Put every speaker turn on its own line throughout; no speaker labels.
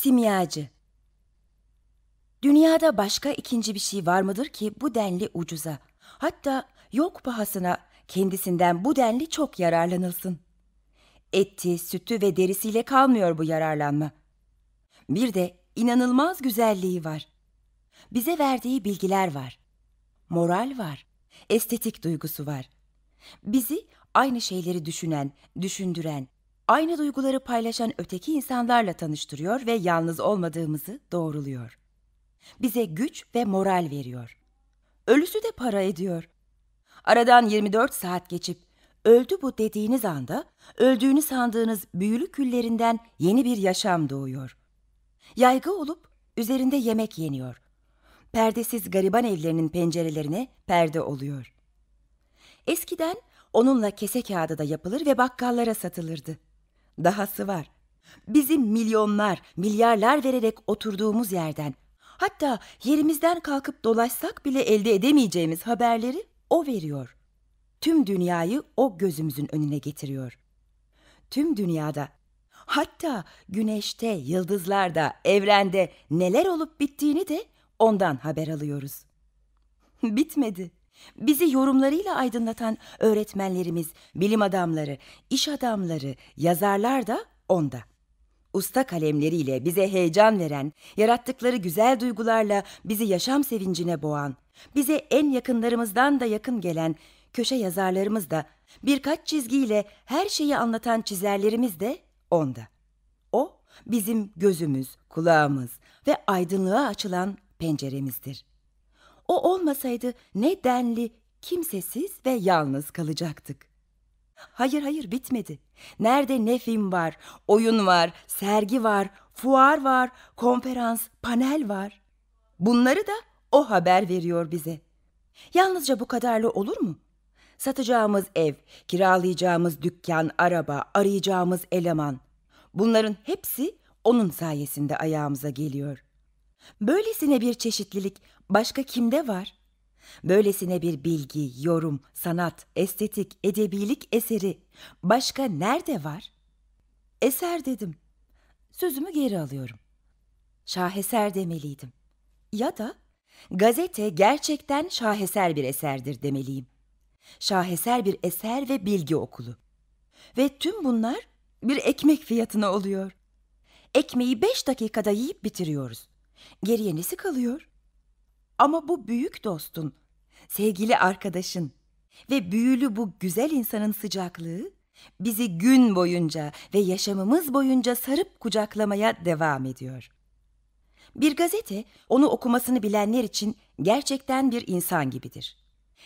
Simyacı Dünyada başka ikinci bir şey var mıdır ki bu denli ucuza, hatta yok pahasına kendisinden bu denli çok yararlanılsın. Eti, sütü ve derisiyle kalmıyor bu yararlanma. Bir de inanılmaz güzelliği var. Bize verdiği bilgiler var. Moral var. Estetik duygusu var. Bizi aynı şeyleri düşünen, düşündüren, aynı duyguları paylaşan öteki insanlarla tanıştırıyor ve yalnız olmadığımızı doğruluyor. Bize güç ve moral veriyor. Ölüsü de para ediyor. Aradan 24 saat geçip öldü bu dediğiniz anda öldüğünü sandığınız büyülü küllerinden yeni bir yaşam doğuyor. Yaygı olup üzerinde yemek yeniyor. Perdesiz gariban evlerinin pencerelerine perde oluyor. Eskiden onunla kese kağıdı da yapılır ve bakkallara satılırdı. Dahası var. Bizim milyonlar, milyarlar vererek oturduğumuz yerden, hatta yerimizden kalkıp dolaşsak bile elde edemeyeceğimiz haberleri o veriyor. Tüm dünyayı o gözümüzün önüne getiriyor. Tüm dünyada, hatta güneşte, yıldızlarda, evrende neler olup bittiğini de ondan haber alıyoruz. Bitmedi. Bizi yorumlarıyla aydınlatan öğretmenlerimiz, bilim adamları, iş adamları, yazarlar da onda. Usta kalemleriyle bize heyecan veren, yarattıkları güzel duygularla bizi yaşam sevincine boğan, bize en yakınlarımızdan da yakın gelen köşe yazarlarımız da birkaç çizgiyle her şeyi anlatan çizerlerimiz de onda. O bizim gözümüz, kulağımız ve aydınlığa açılan penceremizdir. O olmasaydı ne denli, kimsesiz ve yalnız kalacaktık. Hayır hayır bitmedi. Nerede ne film var, oyun var, sergi var, fuar var, konferans, panel var. Bunları da o haber veriyor bize. Yalnızca bu kadarlı olur mu? Satacağımız ev, kiralayacağımız dükkan, araba, arayacağımız eleman. Bunların hepsi onun sayesinde ayağımıza geliyor. Böylesine bir çeşitlilik başka kimde var? Böylesine bir bilgi, yorum, sanat, estetik, edebilik eseri başka nerede var? Eser dedim. Sözümü geri alıyorum. Şaheser demeliydim. Ya da gazete gerçekten şaheser bir eserdir demeliyim. Şaheser bir eser ve bilgi okulu. Ve tüm bunlar bir ekmek fiyatına oluyor. Ekmeği beş dakikada yiyip bitiriyoruz. Geriye nesi kalıyor? Ama bu büyük dostun, sevgili arkadaşın ve büyülü bu güzel insanın sıcaklığı bizi gün boyunca ve yaşamımız boyunca sarıp kucaklamaya devam ediyor. Bir gazete onu okumasını bilenler için gerçekten bir insan gibidir.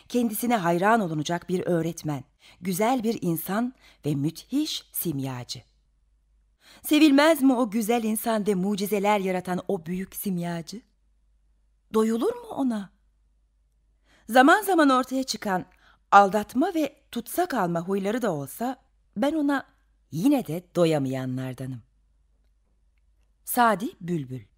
Kendisine hayran olunacak bir öğretmen, güzel bir insan ve müthiş simyacı. Sevilmez mi o güzel insan ve mucizeler yaratan o büyük simyacı? Doyulur mu ona? Zaman zaman ortaya çıkan aldatma ve tutsak alma huyları da olsa ben ona yine de doyamayanlardanım. Sadi Bülbül